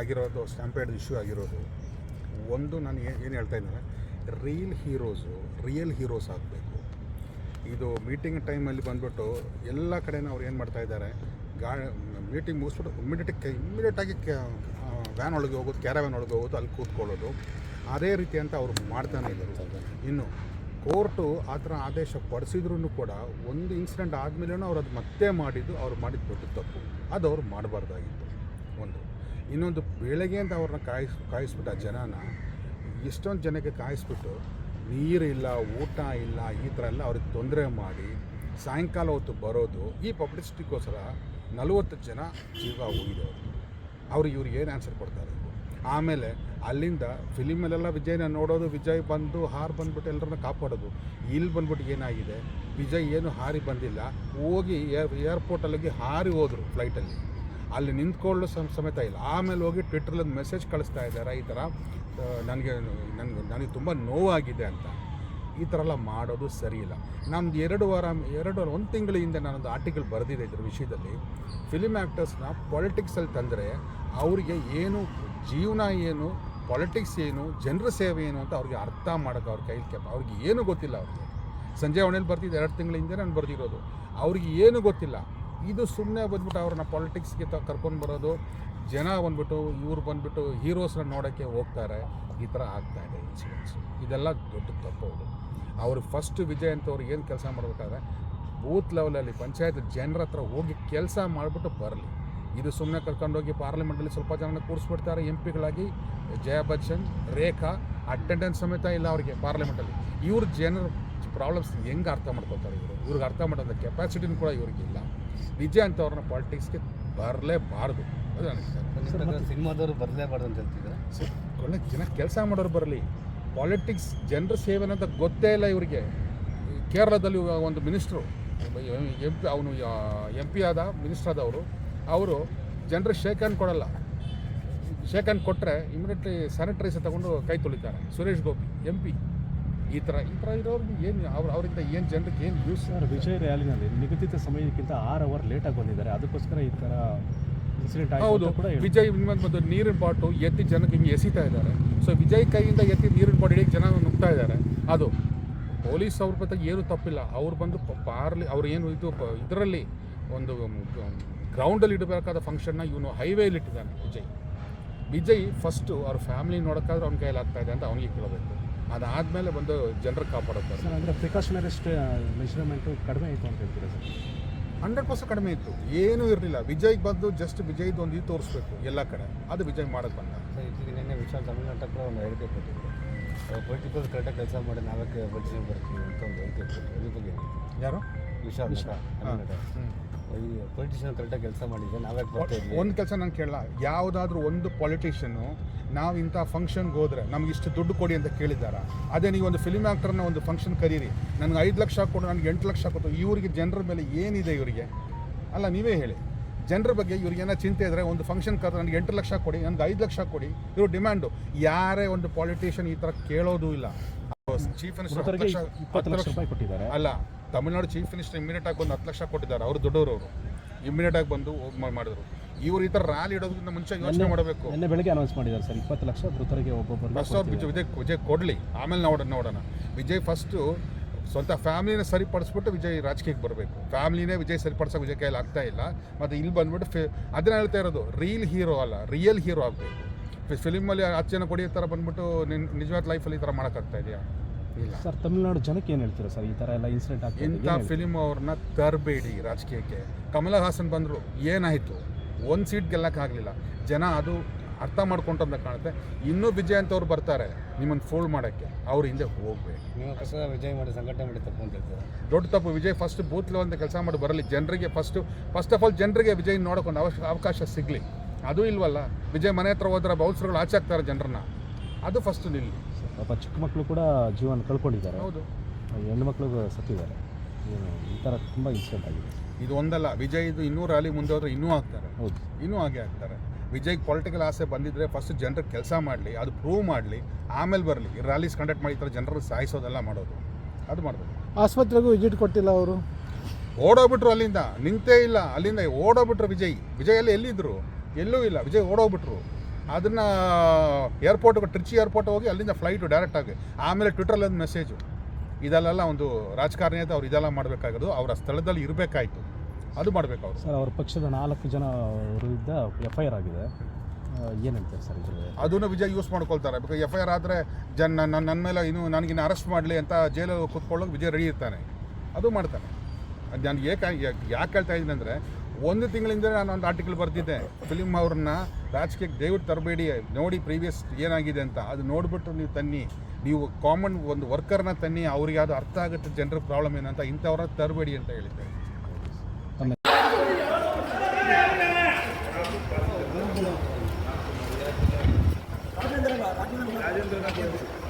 ಆಗಿರೋದು stampede issue ಆಗಿರೋದು. ಒಂದು ನಾನು ಏನು ಹೇಳ್ತಾ ಇದ್ದೇನೆ ರೀಲ್ ಹೀರೋಸು ರಿಯಲ್ ಹೀರೋಸ್ ಆಗಬೇಕು. ಇದು ಮೀಟಿಂಗ್ ಟೈಮಲ್ಲಿ ಬಂದ್ಬಿಟ್ಟು ಎಲ್ಲ ಕಡೆನೂ ಅವ್ರು ಏನು ಮಾಡ್ತಾ ಇದ್ದಾರೆ, ಗಾ ಮೀಟಿಂಗ್ ಮುಗಿಸ್ಬಿಟ್ಟು ಇಮಿಡಿಯೇಟ್ ಇಮ್ಮಿಡಿಯೇಟಾಗಿ ವ್ಯಾನ್ ಒಳಗೆ ಹೋಗೋದು ಕ್ಯಾರವ್ಯಾನ್ ಒಳಗೆ ಹೋಗೋದು, ಅಲ್ಲಿ ಕೂತ್ಕೊಳ್ಳೋದು. ಅದೇ ರೀತಿ ಅಂತ ಅವ್ರು ಮಾಡ್ತಾನೆ ಇದ್ದರು. ಇನ್ನು ಕೋರ್ಟು ಆ ಥರ ಆದೇಶ ಪಡಿಸಿದ್ರೂ ಕೂಡ ಒಂದು ಇನ್ಸಿಡೆಂಟ್ ಆದಮೇಲೂ ಅವ್ರು ಅದು ಮತ್ತೆ ಮಾಡಿದ್ದು, ಅವ್ರು ಮಾಡಿದ್ದು ದೊಡ್ಡ ತಪ್ಪು. ಅದು ಅವ್ರು ಮಾಡಬಾರ್ದಾಗಿತ್ತು. ಒಂದು. ಇನ್ನೊಂದು ಬೆಳಗ್ಗೆ ಅಂತ ಅವ್ರನ್ನ ಕಾಯಿಸ್, ಕಾಯಿಸ್ಬಿಟ್ಟು ಆ ಜನನ, ಎಷ್ಟೊಂದು ಜನಕ್ಕೆ ಕಾಯಿಸ್ಬಿಟ್ಟು ನೀರಿಲ್ಲ ಊಟ ಇಲ್ಲ, ಈ ಥರ ಎಲ್ಲ ಅವ್ರಿಗೆ ತೊಂದರೆ ಮಾಡಿ ಸಾಯಂಕಾಲ ಹೊತ್ತು ಬರೋದು, ಈ ಪಬ್ಲಿಸಿಟಿಗೋಸ್ಕರ ನಲವತ್ತು ಜನ ಜೀವ ಹೋಗಿದವರು ಅವ್ರು ಇವ್ರಿಗೆ ಏನು ಆನ್ಸರ್ ಕೊಡ್ತಾರೆ? ಆಮೇಲೆ ಅಲ್ಲಿಂದ ಫಿಲಿಮಲ್ಲೆಲ್ಲ ವಿಜಯನ ನೋಡೋದು, ವಿಜಯ್ ಬಂದು ಹಾರು ಬಂದ್ಬಿಟ್ಟು ಎಲ್ಲರನ್ನ ಕಾಪಾಡೋದು. ಇಲ್ಲಿ ಬಂದ್ಬಿಟ್ಟು ಏನಾಗಿದೆ? ವಿಜಯ್ ಏನು ಹಾರಿ ಬಂದಿಲ್ಲ. ಹೋಗಿ ಏರ್ ಏರ್ಪೋರ್ಟಲ್ಲಿಗೆ ಹಾರಿ ಹೋದರು ಫ್ಲೈಟಲ್ಲಿ ಅಲ್ಲಿ ನಿಂತ್ಕೊಳ್ಳೋ ಸಮ, ಸಮೇತ ಇಲ್ಲ. ಆಮೇಲೆ ಹೋಗಿ ಟ್ವಿಟ್ರಲ್ಲಿ ಒಂದು ಮೆಸೇಜ್ ಕಳಿಸ್ತಾ ಇದ್ದಾರೆ. ಈ ಥರ ನನಗೆ ನನಗೆ ನನಗೆ ತುಂಬ ನೋವಾಗಿದೆ ಅಂತ. ಈ ಥರ ಎಲ್ಲ ಮಾಡೋದು ಸರಿ ಇಲ್ಲ. ನಮ್ದು ಎರಡು ವಾರ ಎರಡು ವಾರ, ಒಂದು ತಿಂಗಳ ಹಿಂದೆ ನಾನೊಂದು ಆರ್ಟಿಕಲ್ ಬರೆದಿದೆ ಇದ್ರ ವಿಷಯದಲ್ಲಿ. ಫಿಲಿಮ್ ಆ್ಯಕ್ಟರ್ಸ್ನ ಪಾಲಿಟಿಕ್ಸಲ್ಲಿ ತಂದರೆ ಅವರಿಗೆ ಏನು ಜೀವನ ಏನು ಪಾಲಿಟಿಕ್ಸ್ ಏನು, ಜನರ ಸೇವೆ ಏನು ಅಂತ ಅವ್ರಿಗೆ ಅರ್ಥ ಮಾಡೋಕೆ ಅವ್ರ ಕೈಲಿ ಕೆಪ ಅವ್ರಿಗೆ ಏನು ಗೊತ್ತಿಲ್ಲ ಅವ್ರಿಗೆ. ಸಂಜೆ ಒಣೆಯಲ್ಲಿ ಬರ್ತಿದ್ದೆ ಎರಡು ತಿಂಗಳ ಹಿಂದೆ ನಾನು ಬರೆದಿರೋದು. ಅವ್ರಿಗೆ ಏನು ಗೊತ್ತಿಲ್ಲ. ಇದು ಸುಮ್ಮನೆ ಬಂದ್ಬಿಟ್ಟು ಅವ್ರನ್ನ ಪಾಲಿಟಿಕ್ಸ್ಗೆ ತ ಕರ್ಕೊಂಡು ಬರೋದು. ಜನ ಬಂದ್ಬಿಟ್ಟು, ಇವ್ರು ಬಂದ್ಬಿಟ್ಟು ಹೀರೋಸ್ನ ನೋಡೋಕ್ಕೆ ಹೋಗ್ತಾರೆ. ಈ ಥರ ಆಗ್ತಾ ಇದೆ ಇನ್ಸಿಡೆಂಟ್ಸ್ ಇದೆಲ್ಲ ದೊಡ್ಡ ತಪ್ಪು ಅವರು ಫಸ್ಟ್ ವಿಜಯ್ ಅಂತ ಏನು ಕೆಲಸ ಮಾಡಬೇಕಾದ್ರೆ ಬೂತ್ ಲೆವೆಲಲ್ಲಿ ಪಂಚಾಯತ್ ಜನರ ಹತ್ರ ಹೋಗಿ ಕೆಲಸ ಮಾಡಿಬಿಟ್ಟು ಬರಲಿ. ಇದು ಸುಮ್ಮನೆ ಕರ್ಕೊಂಡೋಗಿ ಪಾರ್ಲಿಮೆಂಟಲ್ಲಿ ಸ್ವಲ್ಪ ಜನನ ಕೂರಿಸ್ಬಿಡ್ತಾರೆ ಎಂ ಪಿಗಳಾಗಿ ಜಯ ಬಚ್ಚನ್, ರೇಖಾ ಅಟೆಂಡೆನ್ಸ್ ಸಮೇತ ಇಲ್ಲ ಅವರಿಗೆ ಪಾರ್ಲಿಮೆಂಟಲ್ಲಿ ಇವ್ರ ಜನರ ಪ್ರಾಬ್ಲಮ್ಸ್ ಹೆಂಗೆ ಅರ್ಥ ಮಾಡ್ಕೊತಾರೆ ಇವರು? ಇವ್ರಿಗೆ ಅರ್ಥ ಮಾಡೋದ ಕೆಪಾಸಿಟಿನೂ ಕೂಡ ಇವ್ರಿಗೆ ಇಲ್ಲ. ವಿಜಯ್ ಅಂತ ಅವ್ರನ್ನ ಪಾಲಿಟಿಕ್ಸ್ಗೆ ಬರಲೇಬಾರ್ದು ಅದು ನನಗೆ ಸಿನಿಮಾದವರು ಬರಲೇಬಾರ್ದು ಅಂತ ಹೇಳ್ತಿದ್ದಾರೆ? ಸೊ ಒಳ್ಳೆ ಜನ ಕೆಲಸ ಮಾಡೋರು ಬರಲಿ. ಪಾಲಿಟಿಕ್ಸ್ ಜನರ ಸೇವೆ ಅಂತ ಗೊತ್ತೇ ಇಲ್ಲ ಇವರಿಗೆ. ಕೇರಳದಲ್ಲಿ ಒಂದು ಮಿನಿಸ್ಟ್ರು ಎಂ ಪಿ ಅವನು ಎಂ ಪಿ ಆದ ಮಿನಿಸ್ಟರ್ ಆದವರು. ಅವರು ಜನರ ಶೇಕ್ ಹ್ಯಾಂಡ್ ಕೊಡಲ್ಲ. ಶೇಕ್ ಹ್ಯಾಂಡ್ ಕೊಟ್ಟರೆ ಇಮಿಡಿಯೇಟ್ಲಿ ಸ್ಯಾನಿಟೈಸರ್ ತಗೊಂಡು ಕೈ ತೊಳಿತಾರೆ. ಸುರೇಶ್ ಗೋಪಿ ಎಂ ಪಿ ಈ ಥರ ಈ ಥರ ಇರೋರಿಗೆ ಏನು ಅವ್ರು ಅವರಿಂದ ಏನು ಜನರಿಗೆ ಏನು ಯೂಸ್ ಸರ್ ವಿಜಯ್ ರ್ಯಾಲಿನಲ್ಲಿ ನಿಗದಿತ ಸಮಯಕ್ಕಿಂತ ಆರು ಅವರ್ ಲೇಟಾಗಿ ಬಂದಿದ್ದಾರೆ. ಅದಕ್ಕೋಸ್ಕರ ಈ ಥರ ಇನ್ಸಿಡೆಂಟ್ ಹೌದು. ಕೂಡ ವಿಜಯ್ ಮತ್ತು ನೀರಿನ ಬಾಟು ಎತ್ತಿ ಜನಕ್ಕೆ ಹಿಂಗೆ ಎಸಿತಾ ಇದ್ದಾರೆ. ಸೊ ವಿಜಯ್ ಕೈಯಿಂದ ಎತ್ತಿ ನೀರಿನ ಬಾಟು ಹಿಡಿಯಕ್ಕೆ ಜನ ನುಗ್ತಾ ಇದ್ದಾರೆ. ಅದು ಪೊಲೀಸ್ ಅವ್ರ ಬಗ್ಗೆ ಏನು ತಪ್ಪಿಲ್ಲ. ಅವ್ರು ಬಂದು ಪಾರ್ಲಿ ಅವ್ರು ಏನು ಇದು ಇದರಲ್ಲಿ ಒಂದು ಗ್ರೌಂಡಲ್ಲಿ ಇಡಬೇಕಾದ ಫಂಕ್ಷನ್ನ ಇವನು ಹೈವೇಲಿ ಇಟ್ಟಿದ್ದಾನೆ ವಿಜಯ್. ವಿಜಯ್ ಫಸ್ಟು ಅವ್ರ ಫ್ಯಾಮಿಲಿ ನೋಡೋಕ್ಕಾದ್ರೆ ಅವ್ನ ಕೈಯಲ್ಲಿ ಆಗ್ತಾಯಿದೆ ಇದೆ ಅಂತ ಅವನಿಗೆ ಕೇಳಬೇಕು. ಅದಾದಮೇಲೆ ಬಂದು ಜನರು ಕಾಪಾಡುತ್ತಾರೆ ಸರ್ ಅಂದರೆ ಪ್ರಿಕಾಷನರಿ ಮೆಷರ್ಮೆಂಟು ಕಡಿಮೆ ಇತ್ತು ಅಂತ ಹೇಳ್ತೀರಾ ಸರ್? ಹಂಡ್ರೆಡ್ ಪರ್ಸೆಂಟ್ ಕಡಿಮೆ ಇತ್ತು. ಏನೂ ಇರಲಿಲ್ಲ. ವಿಜಯ್ಗೆ ಬಂದು ಜಸ್ಟ್ ವಿಜಯ್ದು ಒಂದು ಇದು ತೋರಿಸ್ಬೇಕು ಎಲ್ಲ ಕಡೆ. ಅದು ವಿಜಯ್ ಮಾಡೋಕ್ಕೆ ಬಂದ. ಸೊ ಇದಕ್ಕೆ ನಿನ್ನೆ ವಿಶಾಲ್ ತಮಿಳ್ನಾಟಕ ಕೂಡ ಒಂದು ಹೇಳಿಕೆ ಕೊಟ್ಟಿದ್ರು. ಪೊಲಿಟಿಕಲ್ ಕರೆಕ್ಟಾಗಿ ಕೆಲಸ ಮಾಡಿ ನಾವಕ್ಕೆ ಪೊಲಿಟಿಷನ್ ಬರ್ತೀವಿ ಅಂತ ಒಂದು ಹೇಳಿಕೆ ಕೊಟ್ಟರು ಅದ್ರ ಬಗ್ಗೆ? ಯಾರು? ವಿಶಾಲ್ ತಮಿಳ್ನಾಡ. ಈ ಪೊಲಿಟಿಷಿಯನ್ ಕರೆಕ್ಟಾಗಿ ಕೆಲಸ ಮಾಡಿದ್ರೆ ನಾವ್ಯಾಕೆ ಬರ್ತಾ ಇದ್ವಿ? ಒಂದು ಕೆಲಸ ನಾನು ಕೇಳಲ್ಲ ಯಾವುದಾದ್ರೂ ಒಂದು ಪೊಲಿಟಿಷಿಯನ್ನು ನಾವು ಇಂಥ ಫಂಕ್ಷನ್ಗೆ ಹೋದ್ರೆ ನಮ್ಗೆ ಇಷ್ಟು ದುಡ್ಡು ಕೊಡಿ ಅಂತ ಕೇಳಿದ್ದಾರೆ? ಅದೇ ನೀವು ಒಂದು ಫಿಲ್ಮ್ ಆ್ಯಕ್ಟರ್ನ ಒಂದು ಫಂಕ್ಷನ್ ಕರೀರಿ. ನನಗೆ ಐದು ಲಕ್ಷ ಕೊಡು ನನಗೆ ಎಂಟು ಲಕ್ಷ ಕೊಟ್ಟು ಇವರಿಗೆ ಜನರ ಮೇಲೆ ಏನಿದೆ ಇವರಿಗೆ? ಅಲ್ಲ ನೀವೇ ಹೇಳಿ. ಜನರ ಬಗ್ಗೆ ಇವ್ರಿಗೆ ಏನೋ ಚಿಂತೆ ಇದ್ದರೆ ಒಂದು ಫಂಕ್ಷನ್ ಕರೆದ್ರೆ ನನಗೆ ಎಂಟು ಲಕ್ಷ ಕೊಡಿ ನನಗೆ ಐದು ಲಕ್ಷ ಕೊಡಿ ಇವ್ರ ಡಿಮ್ಯಾಂಡು ಯಾರೇ ಒಂದು ಪಾಲಿಟಿಷಿಯನ್ ಈ ಥರ ಕೇಳೋದು ಇಲ್ಲ. ಚೀಫ್ ಮಿನಿಸ್ಟರ್ ಇಪ್ಪತ್ತು ಲಕ್ಷ. ರೂಪಾಯಿ ಕೊಟ್ಟಿದ್ದಾರೆ. ಅಲ್ಲ ತಮಿಳ್ನಾಡು ಚೀಫ್ ಮಿನಿಸ್ಟರ್ ಇಮಿಡಿಯೇಟ್ ಆಗಿ ಬಂದು ಹತ್ತು ಲಕ್ಷ ಕೊಟ್ಟಿದ್ದಾರೆ. ಅವರು ದೊಡ್ಡವರು ಅವರು. ಇಮಿಡಿಯೇಟ್ ಆಗಿ ಬಂದು ಹೋಗಿ ಮಾಡಿದ್ರು. ಇವರು ಈ ಥರ ರ್ಯಾಲಿ ಇಡೋದಕ್ಕಿಂತ ಮುಂಚೆ ಯೋಚನೆ ಮಾಡಬೇಕು. ನಿನ್ನೆ ಬೆಳಗ್ಗೆ ಅನೌನ್ಸ್ ಮಾಡಿದ್ದಾರೆ ಸರ್. ಇಪ್ಪತ್ತು ಲಕ್ಷ ಮೃತರಿಗೆ ಒಬ್ಬೊಬ್ಬರು ಫಸ್ಟ್ ಅವ್ರು ವಿಜಯ್ ವಿಜಯ್ ವಿಜಯ್ ಕೊಡಲಿ. ಆಮೇಲೆ ನೋಡೋಣ ನೋಡೋಣ. ವಿಜಯ್ ಫಸ್ಟು ಸ್ವಂತ ಫ್ಯಾಮಿಲಿನ ಸರಿಪಡಿಸ್ಬಿಟ್ಟು ವಿಜಯ್ ರಾಜಕೀಯಕ್ಕೆ ಬರಬೇಕು. ಫ್ಯಾಮಿಲಿನೇ ವಿಜಯ್ ಸರಿಪಡಿಸೋಕೆ ವಿಜಯ್ ಕೈಯಲ್ಲಿ ಆಗ್ತಾ ಇಲ್ಲ. ಮತ್ತು ಇಲ್ಲಿ ಬಂದ್ಬಿಟ್ಟು ಫಿ ಅದನ್ನ ಹೇಳ್ತಾ ಇರೋದು ರೀಲ್ ಹೀರೋ ಅಲ್ಲ ರಿಯಲ್ ಹೀರೋ ಆಗಬೇಕು. ಫಿಲಿಮಲ್ಲಿ ಹತ್ತು ಜನ ಕೊಡಿ ಥರ ಬಂದ್ಬಿಟ್ಟು ನಿನ್ ನಿಜವಾದ ಲೈಫಲ್ಲಿ ಈ ಥರ ಮಾಡೋಕ್ಕಾಗ್ತಾ ಇದೆಯಾ? ಸರ್ ತಮಿಳುನಾಡು ಜನಕ್ಕೆ ಏನು ಹೇಳ್ತೀರಾ ಸರ್ ಈ ಥರ ಎಲ್ಲ ಇನ್ಸಿಡೆಂಟ್ ಆಗ್ತದೆ ಇಂಥ ಫಿಲಿಮ್ ಅವ್ರನ್ನ ತರಬೇಡಿ ರಾಜಕೀಯಕ್ಕೆ. ಕಮಲ ಹಾಸನ್ ಬಂದರು ಏನಾಯಿತು? ಒಂದು ಸೀಟ್ ಗೆಲ್ಲಕ್ಕಾಗಲಿಲ್ಲ ಜನ ಅದು ಅರ್ಥ ಮಾಡ್ಕೊಂಡಂತ ಕಾಣುತ್ತೆ. ಇನ್ನೂ ವಿಜಯ್ ಅಂತವ್ರು ಬರ್ತಾರೆ ನಿಮ್ಮನ್ನು ಫೋಲ್ಡ್ ಮಾಡೋಕ್ಕೆ. ಅವ್ರ ಹಿಂದೆ ಹೋಗ್ಬೇಕು. ನೀವು ವಿಜಯ್ ಮಾಡಿ ಸಂಘಟನೆ ಮಾಡಿ ತಪ್ಪು ಅಂತ ಹೇಳ್ತೀರಾ ದೊಡ್ಡ ತಪ್ಪು. ವಿಜಯ್ ಫಸ್ಟ್ ಬೂತ್ ಲೆವೆಲ್ ಕೆಲಸ ಮಾಡಿ ಬರಲಿ. ಜನರಿಗೆ ಫಸ್ಟು ಫಸ್ಟ್ ಆಫ್ ಆಲ್ ಜನರಿಗೆ ವಿಜಯ್ ನೋಡ್ಕೊಂಡು ಅವಶ್ಯ ಅವಕಾಶ ಸಿಗಲಿ. ಅದು ಇಲ್ವಲ್ಲ? ವಿಜಯ್ ಮನೆ ಹತ್ರ ಹೋದ್ರೆ ಬೌಲ್ಸರ್ಗಳು ಆಚೆ ಆಗ್ತಾರೆ ಜನರನ್ನ. ಅದು ಫಸ್ಟ್ ನಿಲ್ಲಿ. ಪಾಪ ಚಿಕ್ಕ ಮಕ್ಕಳು ಕೂಡ ಜೀವನ ಕಳ್ಕೊಂಡಿದ್ದಾರೆ. ಹೌದು. ಹೆಣ್ಣು ಮಕ್ಕಳು ಸತ್ತಿದ್ದಾರೆ. ಈ ಥರ ತುಂಬ ಇನ್ಸಿಡೆಂಟ್ ಆಗಿದೆ. ಇದು ಒಂದಲ್ಲ ವಿಜಯ್ ಇದು ಇನ್ನೂ ರ್ಯಾಲಿ ಮುಂದೆ ಹೋದ್ರೆ ಇನ್ನೂ ಆಗ್ತಾರೆ. ಹೌದು. ಇನ್ನೂ ಹಾಗೆ ಆಗ್ತಾರೆ. ವಿಜಯ್ ಪೊಲಿಟಿಕಲ್ ಆಸೆ ಬಂದಿದ್ರೆ ಫಸ್ಟ್ ಜನರಿಗೆ ಕೆಲಸ ಮಾಡಲಿ ಅದು ಪ್ರೂವ್ ಮಾಡಲಿ ಆಮೇಲೆ ಬರಲಿ. ರ್ಯಾಲೀಸ್ ಕಂಡಕ್ಟ್ ಮಾಡಿ ಈ ಥರ ಜನರು ಸಾಯಿಸೋದೆಲ್ಲ ಮಾಡೋದು. ಅದು ಮಾಡಬೇಕು. ಆಸ್ಪತ್ರೆಗೂ ವಿಜಿಟ್ ಕೊಟ್ಟಿಲ್ಲ ಅವರು? ಓಡೋಗ್ಬಿಟ್ರು ಅಲ್ಲಿಂದ. ನಿಂತೇ ಇಲ್ಲ. ಅಲ್ಲಿಂದ ಓಡೋಗ್ಬಿಟ್ರು ವಿಜಯ್. ವಿಜಯ್ ಅಲ್ಲಿ ಎಲ್ಲಿದ್ರು? ಎಲ್ಲೂ ಇಲ್ಲ. ವಿಜಯ್ ಓಡೋಗ್ಬಿಟ್ರು. ಅದನ್ನು ಏರ್ಪೋರ್ಟ್ಗೆ ಟ್ರಿಚಿ ಏರ್ಪೋರ್ಟ್ ಹೋಗಿ ಅಲ್ಲಿಂದ ಫ್ಲೈಟು ಡೈರೆಕ್ಟಾಗಿ ಆಮೇಲೆ ಟ್ವಿಟರಲ್ಲಿ ಒಂದು ಮೆಸೇಜು ಇದಲ್ಲೆಲ್ಲ ಒಂದು ರಾಜಕಾರಣಿ ಅಂತ ಅವ್ರು ಇದೆಲ್ಲ ಮಾಡಬೇಕಾಗೋದು ಅವರ ಸ್ಥಳದಲ್ಲಿ ಇರಬೇಕಾಯ್ತು. ಅದು ಮಾಡಬೇಕು ಅವರು. ಸರ್ ಅವ್ರ ಪಕ್ಷದ ನಾಲ್ಕು ಜನ ವಿರುದ್ಧ ಎಫ್ ಐ ಆರ್ ಆಗಿದೆ. ಏನಂತಾರೆ ಸರ್ ಅದನ್ನು ವಿಜಯ್ ಯೂಸ್ ಮಾಡ್ಕೊಳ್ತಾರೆ. ಬಿಕಾಸ್ ಎಫ್ ಐ ಆರ್ ಆದರೆ ಜನ ನನ್ನ ನನ್ನ ಮೇಲೆ ಇನ್ನು ನನಗಿನ್ನು ಅರೆಸ್ಟ್ ಮಾಡಲಿ ಅಂತ ಜೈಲಲ್ಲಿ ಕೂತ್ಕೊಳ್ಳೋಕೆ ವಿಜಯ್ ರೆಡಿ ಇರ್ತಾನೆ. ಅದು ಮಾಡ್ತಾನೆ. ಅದು ನಾನು ಏಕೆ ಯಾಕೆ ಹೇಳ್ತಾ ಇದ್ದೀನಿ ಅಂದರೆ ಒಂದು ತಿಂಗಳಿಂದ ನಾನು ಒಂದು ಆರ್ಟಿಕಲ್ ಬರ್ತಿದ್ದೆ ಫಿಲಿಮ್ ಅವ್ರನ್ನ ರಾಜಕೀಯಕ್ಕೆ ದಯವಿಟ್ಟು ತರಬೇಡಿ ನೋಡಿ ಪ್ರೀವಿಯಸ್ ಏನಾಗಿದೆ ಅಂತ ಅದು ನೋಡಿಬಿಟ್ಟು ನೀವು ತನ್ನಿ ನೀವು ಕಾಮನ್ ಒಂದು ವರ್ಕರ್ನ ತನ್ನಿ ಅವ್ರಿಗೆ ಅದು ಅರ್ಥ ಆಗುತ್ತೆ ಜನರ ಪ್ರಾಬ್ಲಮ್ ಏನಂತ ಇಂಥವ್ರನ್ನ ತರಬೇಡಿ ಅಂತ ಹೇಳಿದ್ದೆ ರಾಜೇಂದ್ರ